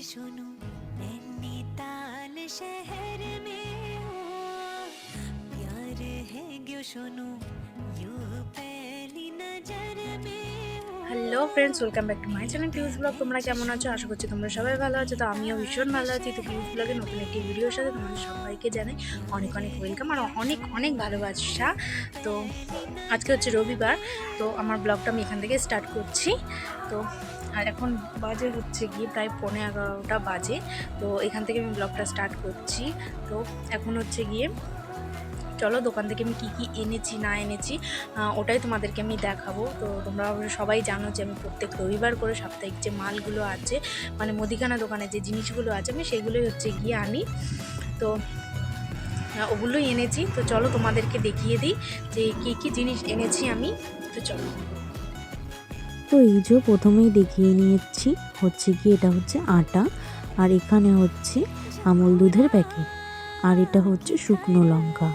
सुनो नैनीताल शहर में हुआ। प्यार है क्यों सुनो? Hello friends, welcome back to my channel টিউজ blog. তোমরা কেমন আছো? আশা করছি তোমরা সবাই ভালো আছো। তো আমিও ভীষণ ভালো আছি। তো টিউজ ব্লগে নতুন একটি ভিডিওর সাথে তোমাদের সবাইকে জানাই অনেক অনেক ওয়েলকাম আর অনেক অনেক ভালোবাসা। তো আজকে হচ্ছে রবিবার, তো আমার ব্লগটা আমি এখান থেকে স্টার্ট করছি। তো আর এখন বাজে হচ্ছে গিয়ে প্রায় পনেরো এগারোটা বাজে। তো এখান থেকে আমি ব্লগটা স্টার্ট করছি। তো এখন হচ্ছে গিয়ে চলো দোকান থেকে আমি কী কী এনেছি, না এনেছি ওটাই তোমাদেরকে আমি দেখাবো। তো তোমরা সবাই জানো যে আমি প্রত্যেক রবিবার করে সাপ্তাহিক যে মালগুলো আছে মানে মুদিখানা দোকানে যে জিনিসগুলো আছে, আমি সেগুলোই হচ্ছে গিয়ে আনি। তো ওগুলোই এনেছি। তো চলো তোমাদেরকে দেখিয়ে দিই যে কী কী জিনিস এনেছি আমি। তো চলো। তো এই যে প্রথমেই দেখিয়ে নিয়েছি, হচ্ছে কি এটা হচ্ছে আটা, আর এখানে হচ্ছে আমল দুধের প্যাকেট, আর এটা হচ্ছে শুকনো লঙ্কা।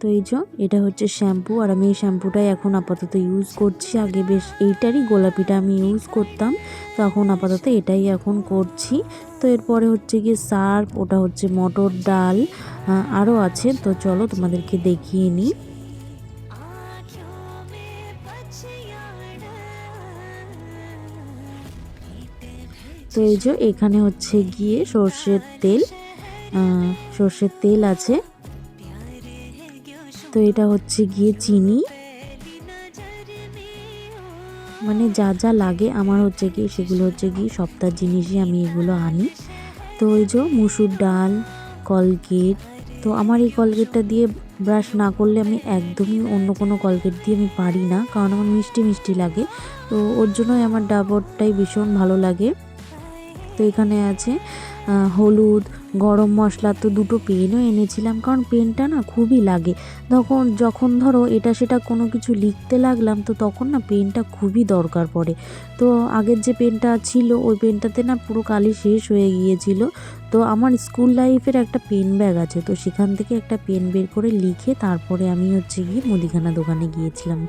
তো এই যে, এটা হচ্ছে শ্যাম্পু আর আমি এই শ্যাম্পুটাই এখন আপাতত ইউজ করছি। আগে বেশ এইটারই গোলাপিটা আমি ইউজ করতাম তখন আপাতত এটাই এখন করছি। তো এরপরে হচ্ছে গিয়ে সার্ফ, ওটা হচ্ছে মটর ডাল আরও আছে। তো চলো তোমাদেরকে দেখিয়ে নিই। তো এই যে, এখানে হচ্ছে গিয়ে সর্ষের তেল সর্ষের তেল আছে। তো এটা হচ্ছে গিয়ে চিনি। মানে যা যা লাগে আমার হচ্ছে কি সেগুলো হচ্ছে কি সপ্তাহ জিনিসই আমি এগুলো আনি। তো ওই যে মুসুর ডাল, কলগেট, তো আমার এই কলগেটটা দিয়ে ব্রাশ না করলে আমি একদমই অন্য কোনো কলগেট দিয়ে আমি পারি না, কারণ আমার মিষ্টি মিষ্টি লাগে। তো ওর জন্যই আমার ডাবরটাই ভীষণ ভালো লাগে। তো এখানে আছে হলুদ গরম মশলা তো দুটো পেনও এনেছিলাম, কারণ পেনটা না খুবই লাগে। তখন যখন ধরো এটা সেটা কোনো কিছু লিখতে লাগলাম, তো তখন না পেনটা খুবই দরকার পড়ে। তো আগের যে পেনটা ছিল, ওই পেনটাতে না পুরো কালি শেষ হয়ে গিয়েছিল। তো আমার স্কুল লাইফের একটা পেন ব্যাগ আছে, তো সেখান থেকে একটা পেন বের করে লিখে তারপরে আমি হচ্ছে গিয়ে মুদিখানা দোকানে গিয়েছিলাম।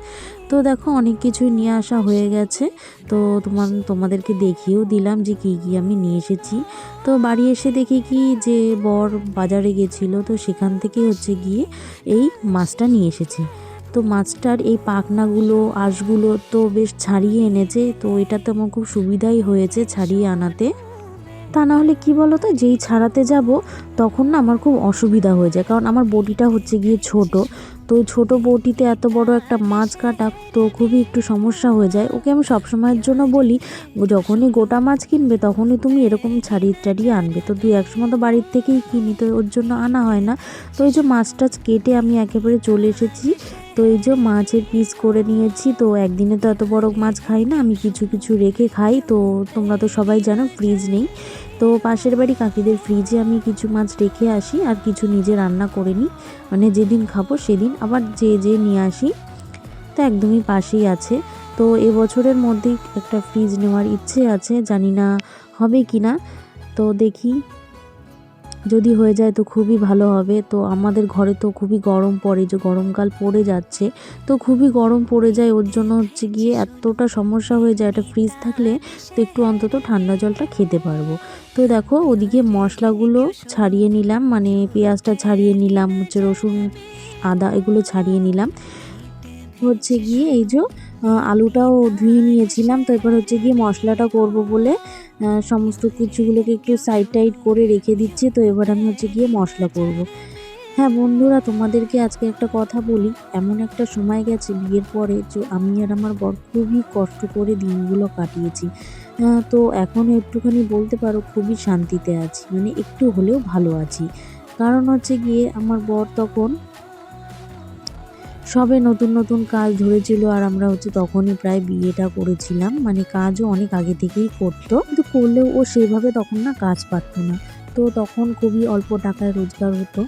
তো দেখো অনেক কিছুই নিয়ে আসা হয়ে গেছে, তো তোমার, তোমাদেরকে দেখিয়েও দিলাম যে কী কী আমি নিয়ে এসেছি। তো বাড়ি এসে দেখি কি যে বর বাজারে গেছিল, তো সেখান থেকে হচ্ছে গিয়ে এই মাছটা নিয়ে এসেছে। তো মাছটার এই পাখনাগুলো, আঁশগুলো তো বেশ ছাড়িয়ে এনেছে, তো এটা তো আমার খুব সুবিধাই হয়েছে ছাড়িয়ে আনাতে। তা না হলে কি বলো তো যেই ছাড়াতে যাব তখন না আমার খুব অসুবিধা হয়ে যায়। কারণ আমার বটিটা হচ্ছে গিয়ে ছোট। তো ওই ছোটো বটিতে এত বড় একটা মাছ কাটা তো খুবই একটু সমস্যা হয়ে যায়। ওকে আমি সবসময়ের জন্য বলি, যখনই গোটা মাছ কিনবে তখনই তুমি এরকম ছাড়িয়ে টাড়িয়ে আনবে। তো দুই একসময় তো বাড়ির থেকেই কিনি, তো ওর জন্য আনা হয় না। তো এই যে মাছ টাছ কেটে আমি একেবারে চলে এসেছি তো এই যে মাছের পিস করে নিয়েছি, তো একদিনে তো এত বড় মাছ খাই না, আমি কিছু কিছু রেখে খাই, তো তোমরা তো সবাই জানো ফ্রিজ নেই। তো পাশের বাড়ি কাকিদের ফ্রিজে আমি কিছু মাছ রেখে আসি, আর কিছু নিজে রান্না করে নিই। মানে যেদিন খাব সেদিন আবার যে যে নিয়ে আসি, তো একদমই পাশেই আছে। তো এবছরের মধ্যেই একটা ফ্রিজ নেওয়ার ইচ্ছে আছে, জানি না হবে কি না তো দেখি যদি হয়ে যায় তো খুবই ভালো হবে। তো আমাদের ঘরে তো খুবই গরম পড়ে, যে গরমকাল পড়ে যাচ্ছে। তো খুবই গরম পড়ে যায়, ওর জন্য হচ্ছে গিয়ে এতটা সমস্যা হয়ে যায়, একটা ফ্রিজ থাকলে তো একটু অন্তত ঠান্ডা জলটা খেতে পারব। তো দেখো, ওদিকে মশলাগুলো ছাড়িয়ে নিলাম মানে পেঁয়াজটা ছাড়িয়ে নিলাম, হচ্ছে রসুন, আদা এগুলো ছাড়িয়ে নিলাম। হচ্ছে গিয়ে এই যে আলুটাও ধুয়ে নিয়েছিলাম। তো এবার হচ্ছে গিয়ে মশলাটা করব বলে সমস্ত কিছুগুলোকে একটু সাইড টাইড করে রেখে দিচ্ছি। তো এবার আমি হচ্ছে গিয়ে মশলা করব। হ্যাঁ বন্ধুরা, তোমাদেরকে আজকে একটা কথা বলি। এমন একটা সময় গেছে বিয়ের পরে যে আমি আর আমার বর খুবই কষ্ট করে দিনগুলো কাটিয়েছি। তো এখন একটুখানি বলতে পারো খুবই শান্তিতে আছি। মানে একটু হলেও ভালো আছি। কারণ হচ্ছে গিয়ে আমার বর তখন সবে নতুন নতুন কাজ ধরেছিল আর আমরা হচ্ছে তখনই প্রায় বিয়েটা করেছিলাম। মানে কাজও অনেক আগে থেকেই করতো। কিন্তু করলেও ও সেইভাবে তখন না কাজ পারতো না। তো তখন খুবই অল্প টাকায় রোজগার হতো।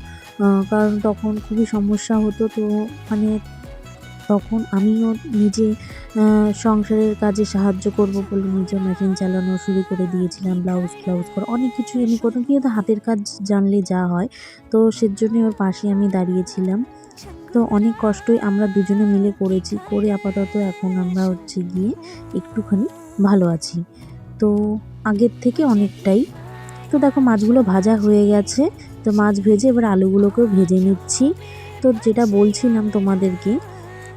কারণ তখন খুবই সমস্যা হতো। তো মানে তখন আমিও নিজে সংসারের কাজে সাহায্য করব বলে নিজে মেশিন চালানো শুরু করে দিয়েছিলাম। ব্লাউজ ব্লাউজ করা অনেক কিছু আমি করতাম। কিন্তু হাতের কাজ জানলে যা হয়। তো সেজন্য ওর পাশে আমি দাঁড়িয়েছিলাম। তো অনেক কষ্টই আমরা দুজনে মিলে করেছি। করে আপাতত এখন আমরা হচ্ছে গিয়ে একটুখানি ভালো আছি। তো আগের থেকে অনেকটাই। তো দেখো মাছগুলো ভাজা হয়ে গেছে। তো মাছ ভেজে এবার আলুগুলোকেও ভেজে নিচ্ছি। তো যেটা বলছিলাম তোমাদেরকে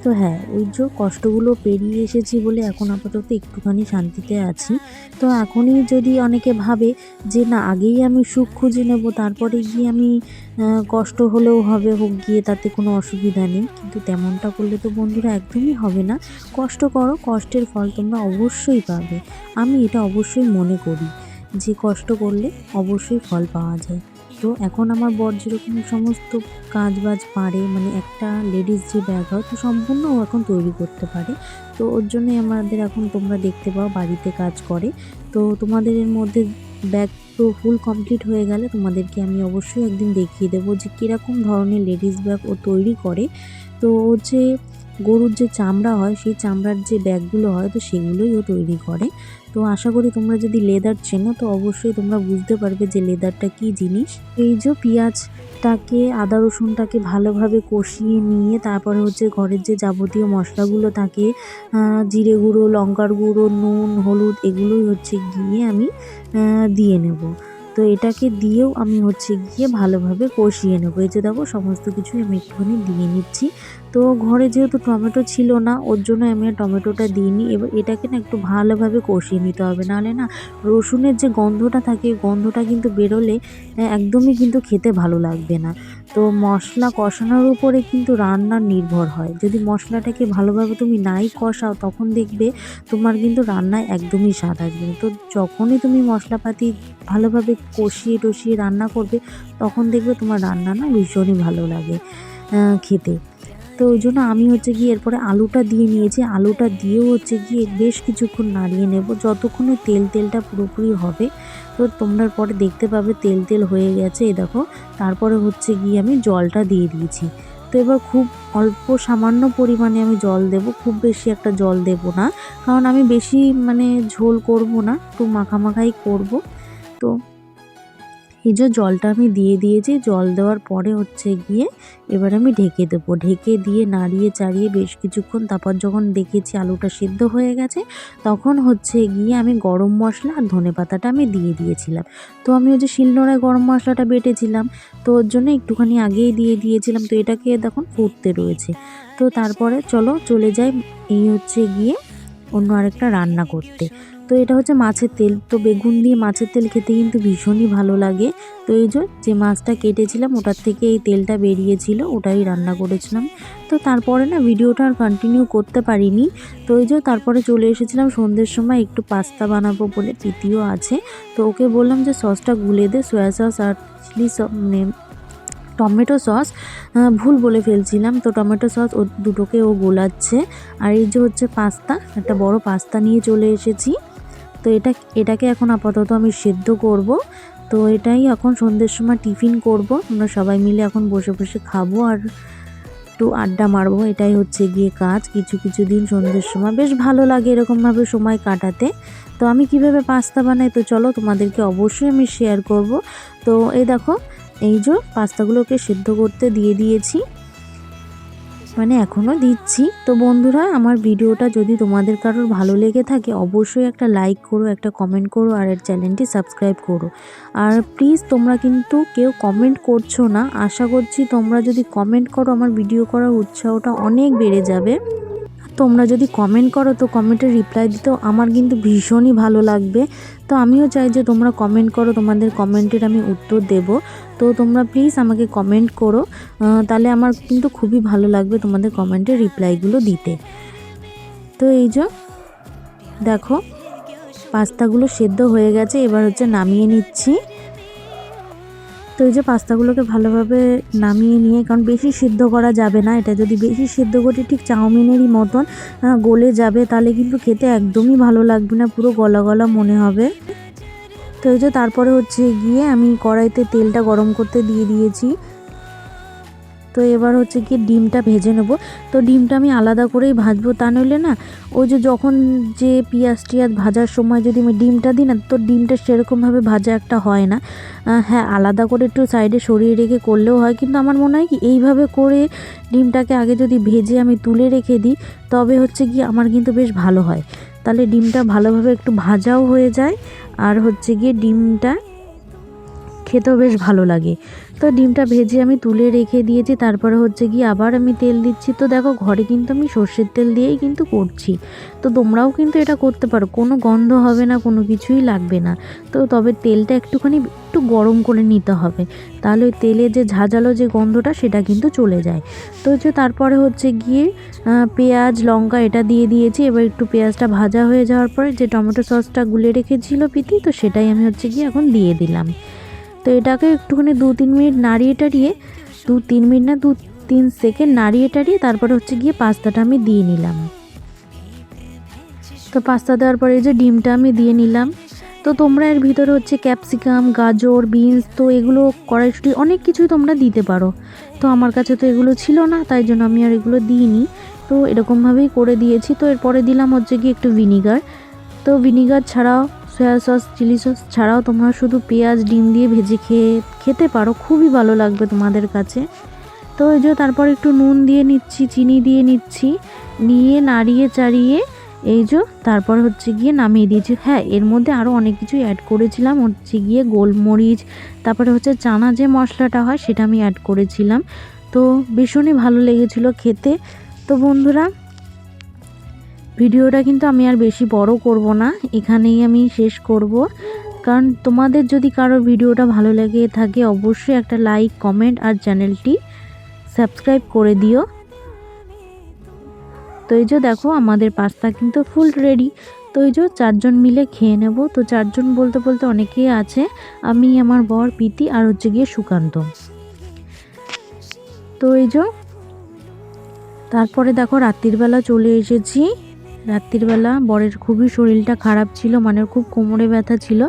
তো হ্যাঁ ওই যে কষ্টগুলো পেরিয়ে এসেছি বলে এখন আপাতত একটুখানি শান্তিতে আছি। তো এখনই যদি অনেকে ভাবে যে, না, আগেই আমি সুখ খুঁজে নেব, তারপরে গিয়ে আমি কষ্ট হলেও হবে, হোক গিয়ে তাতে কোনো অসুবিধা নেই। কিন্তু তেমনটা করলে তো বন্ধুরা একদমই হবে না। কষ্ট করো, কষ্টের ফল তোমরা অবশ্যই পাবে। আমি এটা অবশ্যই মনে করি। যে কষ্ট করলে অবশ্যই ফল পাওয়া যায়। তো এখন আমার বর যেরকম সমস্ত কাজ বাজ পারে মানে একটা লেডিস যে ব্যাগ হয়, তো সম্পূর্ণ ও এখন তৈরি করতে পারে। তো ওর জন্যই আমাদের এখন তোমরা দেখতে পাও বাড়িতে কাজ করে। তো তোমাদের এর মধ্যে ব্যাগ তো ফুল কমপ্লিট হয়ে গেলে তোমাদেরকে আমি অবশ্যই একদিন দেখিয়ে দেবো যে কীরকম ধরনের লেডিস ব্যাগ ও তৈরি করে। তো ও যে গরুর যে চামড়া হয়, সেই চামড়ার যে ব্যাগগুলো হয়, তো সেগুলোই ও তৈরি করে। তো আশা করি তোমরা যদি লেদার চেনো, তো অবশ্যই তোমরা বুঝতে পারবে যে লেদারটা কী জিনিস। এই যে পেঁয়াজটাকে, আদা রসুনটাকে ভালোভাবে কষিয়ে নিয়ে, তারপরে হচ্ছে ঘরের যে যাবতীয় মশলাগুলো থাকে জিরে গুঁড়ো, লঙ্কার গুঁড়ো, নুন, হলুদ, এগুলোই হচ্ছে গিয়ে আমি দিয়ে নেব। তো এটাকে দিয়েও আমি হচ্ছে গিয়ে ভালোভাবে কষিয়ে নেব। এই যে দেখো, সমস্ত কিছুই আমি একটুখানি দিয়ে নিচ্ছি। তো ঘরে যেহেতু টমেটো ছিল না, ওর জন্য আমি টমেটোটা দিইনি। এবার এটাকে না একটু ভালোভাবে কষিয়ে নিতে হবে। নাহলে না রসুনের যে গন্ধটা থাকে গন্ধটা কিন্তু বেরোলে একদমই কিন্তু খেতে ভালো লাগবে না। তো মশলা কষানোর উপরে কিন্তু রান্না নির্ভর হয়। যদি মশলাটাকে ভালোভাবে তুমি নাই কষাও, তখন দেখবে তোমার কিন্তু রান্নায় একদমই স্বাদ আসবে। তো যখনই তুমি মশলাপাতি ভালোভাবে কষিয়ে টষিয়ে রান্না করবে, তখন দেখবে তোমার রান্না না ভীষণই ভালো লাগে খেতে। তো ওই জন্য আমি হচ্ছে গিয়ে এরপরে আলুটা দিয়ে নিয়েছি। আলুটা দিয়েও হচ্ছে গিয়ে বেশ কিছুক্ষণ নাড়িয়ে নেব। যতক্ষণে তেল, তেলটা পুরোপুরি হবে, তো তোমরা পরে দেখতে পাবে তেল তেল হয়ে গেছে, এই দেখো। তারপরে হচ্ছে গিয়ে আমি জলটা দিয়ে দিয়েছি। তো এবার খুব অল্প সামান্য পরিমাণে আমি জল দেব, খুব বেশি একটা জল দেব না। কারণ আমি বেশি মানে ঝোল করব না, একটু মাখামাখাই করব। তো এই যে জলটা আমি দিয়ে দিয়েছি, জল দেওয়ার পরে হচ্ছে গিয়ে এবার আমি ঢেকে দেবো। ঢেকে দিয়ে নাড়িয়ে চাড়িয়ে বেশ কিছুক্ষণ, তারপর যখন দেখেছি আলুটা সিদ্ধ হয়ে গেছে, তখন হচ্ছে গিয়ে আমি গরম মশলা আর ধনে পাতাটা আমি দিয়ে দিয়েছিলাম। তো আমি ওই যে শিলনোড়ায় গরম মশলাটা বেটেছিলাম, তো ওর জন্য একটুখানি আগেই দিয়ে দিয়েছিলাম। তো এটাকে দেখুন ফুটতে রয়েছে। তো তারপরে চলো চলে যাই এই হচ্ছে গিয়ে অন্য আরেকটা রান্না করতে। তো এটা হচ্ছে মাছের তেল। তো বেগুন দিয়ে মাছের তেল খেতে কিন্তু ভীষণই ভালো লাগে। তো এই যে মাছটা কেটেছিলাম, ওটার থেকে এই তেলটা বেরিয়েছিল, ওটাই রান্না করেছিলাম। তো তারপরে না, ভিডিওটা আর কন্টিনিউ করতে পারিনি। তো এই যে, তারপরে চলে এসেছিলাম সন্ধ্যের সময়, একটু পাস্তা বানাবো বলে প্রীতিও আছে। তো ওকে বললাম যে, সসটা গুলে দে, সয়া সস আর চিলি মানে টমেটো সস ভুল বলে ফেলছিলাম। তো টমেটো সস ও দুটোকে ও গোলাচ্ছে। আর এই যে হচ্ছে পাস্তা, একটা বড় পাস্তা নিয়ে চলে এসেছি। তো এটা, এটাকে এখন আপাতত আমি সেদ্ধ করব। তো এটাই এখন সন্ধ্যের সময় টিফিন করব। আমরা সবাই মিলে এখন বসে বসে খাব আর একটু আড্ডা মারবো। এটাই হচ্ছে গিয়ে কাজ। কিছু কিছু দিন সন্ধ্যের সময় বেশ ভালো লাগে এরকমভাবে সময় কাটাতে। তো আমি কীভাবে পাস্তা বানাই? তো চলো তোমাদেরকে অবশ্যই আমি শেয়ার করব। তো এই দেখো এই যে পাস্তাগুলোকে সেদ্ধ করতে দিয়ে দিয়েছি। মানে এখনও দিচ্ছি। তো বন্ধুরা, আমার ভিডিওটা যদি তোমাদের কারোর ভালো লেগে থাকে, অবশ্যই একটা লাইক করো, একটা কমেন্ট করো, আর এর চ্যানেলটি সাবস্ক্রাইব করো। আর প্লিজ তোমরা কিন্তু কেউ কমেন্ট করছ না। আশা করছি তোমরা যদি কমেন্ট করো, আমার ভিডিও করার উৎসাহটা অনেক বেড়ে যাবে। তোমরা যদি কমেন্ট করো, তো কমেন্টের রিপ্লাই দিতেও আমার কিন্তু ভীষণই ভালো লাগবে। তো আমিও চাই যে তোমরা কমেন্ট করো, তোমাদের কমেন্টের আমি উত্তর দেব। তো তোমরা প্লিজ আমাকে কমেন্ট করো। তাহলে আমার কিন্তু খুবই ভালো লাগবে তোমাদের কমেন্টের রিপ্লাইগুলো দিতে। তো এই যে, দেখো, পাস্তাগুলো সেদ্ধ হয়ে গেছে, এবার হচ্ছে নামিয়ে নিচ্ছি। তো এই যে পাস্তাগুলোকে ভালোভাবে নামিয়ে নিয়ে, কারণ বেশি সিদ্ধ করা যাবে না এটা। যদি বেশি সিদ্ধ করি, ঠিক চাউমিনেরই মতন গলে যাবে, তাহলে কিন্তু খেতে একদমই ভালো লাগবে না, পুরো গলা গলা মনে হবে। তো এই যে তারপরে হচ্ছে গিয়ে আমি কড়াইতে তেলটা গরম করতে দিয়ে দিয়েছি। তো এবার হচ্ছে কি ডিমটা ভেজে নেব। তো ডিমটা আমি আলাদা করেই ভাজবো, তা নইলে না, ওই যে যখন যে পেঁয়াজ টিয়াজ ভাজার সময় যদি আমি ডিমটা দিই না, তো ডিমটা সেরকমভাবে ভাজা একটা হয় না। হ্যাঁ আলাদা করে একটু সাইডে সরিয়ে রেখে করলেও হয়, কিন্তু আমার মনে হয় কি, এইভাবে করে ডিমটাকে আগে যদি ভেজে আমি তুলে রেখে দিই, তবে হচ্ছে কি আমার কিন্তু বেশ ভালো হয়। তাহলে ডিমটা ভালোভাবে একটু ভাজাও হয়ে যায়, আর হচ্ছে গিয়ে ডিমটা খেতেও বেশ ভালো লাগে। তো ডিমটা ভেজে আমি তুলে রেখে দিয়েছি, তারপরে হচ্ছে গিয়ে আবার আমি তেল দিচ্ছি। তো দেখো, ঘরে কিন্তু আমি সর্ষের তেল দিয়েই কিন্তু করছি। তো তোমরাও কিন্তু এটা করতে পারো, কোনো গন্ধ হবে না, কোনো কিছুই লাগবে না। তো তবে তেলটা একটুখানি, একটু গরম করে নিতে হবে। তাহলে ওই তেলে যে ঝাঁঝালো যে গন্ধটা, সেটা কিন্তু চলে যায়। তো হচ্ছে তারপরে হচ্ছে গিয়ে পেঁয়াজ, লঙ্কা এটা দিয়ে দিয়েছি। এবার একটু পেঁয়াজটা ভাজা হয়ে যাওয়ার পরে যে টমেটো সসটা গুলে রেখেছিল পিতি তো সেটাই আমি হচ্ছে গিয়ে এখন দিয়ে দিলাম। তো এটাকে একটুখানি দু তিন মিনিট নাড়িয়ে টাড়িয়ে, দু তিন মিনিট না দু তিন সেকেন্ড নাড়িয়ে টাড়িয়ে তারপরে হচ্ছে গিয়ে পাস্তাটা আমি দিয়ে নিলাম। তো পাস্তা দেওয়ার পরে যে ডিমটা আমি দিয়ে নিলাম। তো তোমরা এর ভিতরে হচ্ছে ক্যাপসিকাম, গাজর, বিনস তো এগুলো কড়াইশুটি অনেক কিছুই তোমরা দিতে পারো। তো আমার কাছে তো এগুলো ছিল না, তাই জন্য আমি আর এগুলো দিইনি। তো এরকমভাবেই করে দিয়েছি। তো এরপরে দিলাম হচ্ছে কি একটু ভিনিগার। তো ভিনিগার ছাড়াও সয়া সস চিলি সস ছাড়াও তোমরা শুধু পেঁয়াজ, ডিম দিয়ে ভেজে খেয়ে, খেতে পারো। খুবই ভালো লাগবে তোমাদের কাছে। তো এই যে তারপর একটু নুন দিয়ে নিচ্ছি, চিনি দিয়ে নিচ্ছি। নিয়ে নাড়িয়ে চাড়িয়ে এই যে তারপর হচ্ছে গিয়ে নামিয়ে দিয়েছি। হ্যাঁ এর মধ্যে আরও অনেক কিছু অ্যাড করেছিলাম। হচ্ছে গিয়ে গোলমরিচ, তারপরে হচ্ছে চানা যে মশলাটা হয় সেটা আমি অ্যাড করেছিলাম। তো ভীষণই ভালো লেগেছিলো খেতে। তো বন্ধুরা ভিডিওটা কিন্তু আমি আর বেশি বড় করব না, এখানেই আমি শেষ করব। কারণ তোমাদের যদি কারও ভিডিওটা ভালো লেগে থাকে, অবশ্যই একটা লাইক কমেন্ট আর চ্যানেলটি সাবস্ক্রাইব করে দিও। তো এই যে দেখো, আমাদের পাস্তা কিন্তু ফুল রেডি তো এই যে চারজন মিলে খেয়ে নেব। তো চারজন বলতে বলতে অনেকেই আছে, আমি, আমার বর, প্রীতি আর হচ্ছে গিয়ে সুকান্ত। তো এই যে, তারপরে দেখো রাত্রিবেলা চলে এসেছি। রাত্রিবেলা বরের খুবই শরীরটা খারাপ ছিল মানে খুব কোমরে ব্যথা ছিল।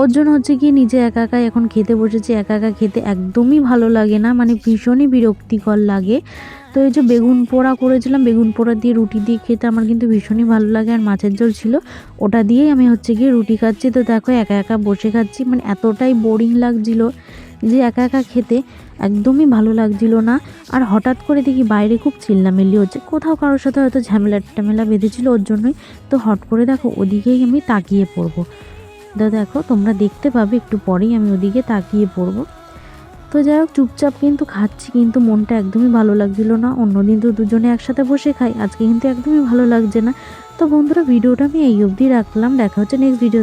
ওর জন্য হচ্ছে কি নিজে একা একা এখন খেতে বসেছি, একা একা খেতে একদমই ভালো লাগে না মানে ভীষণই বিরক্তিকর লাগে। তো এই যে বেগুন পোড়া করেছিলাম, বেগুন পোড়া দিয়ে রুটি দিয়ে খেতে আমার কিন্তু ভীষণই ভালো লাগে আর মাছের ঝোল ছিল। ওটা দিয়েই আমি হচ্ছে গিয়ে রুটি খাচ্ছি। তো দেখো একা একা বসে খাচ্ছি মানে এতটাই বোরিং লাগছিল যে একা একা খেতে। একদমই ভালো লাগছিল না। আর হঠাৎ করে দেখি বাইরে খুব চিল্লামিল্লি হচ্ছে। কোথাও কারোর সাথে হয়তো ঝামেলা টামেলা বেঁধেছিল ওর জন্যই। তো হট করে দেখো ওদিকেই আমি তাকিয়ে পড়ব। তো দেখো, তোমরা দেখতে পাবে, একটু পরেই আমি ওদিকে তাকিয়ে পড়ব। তো যাই হোক, চুপচাপ কিন্তু খাচ্ছি, কিন্তু মনটা একদমই ভালো লাগছিল না। অন্যদিন তো দুজনে একসাথে বসে খাই, আজকে কিন্তু একদমই ভালো লাগছে না। তো বন্ধুরা, ভিডিওটা আমি এই অবধি রাখলাম। দেখা হচ্ছে নেক্সট ভিডিও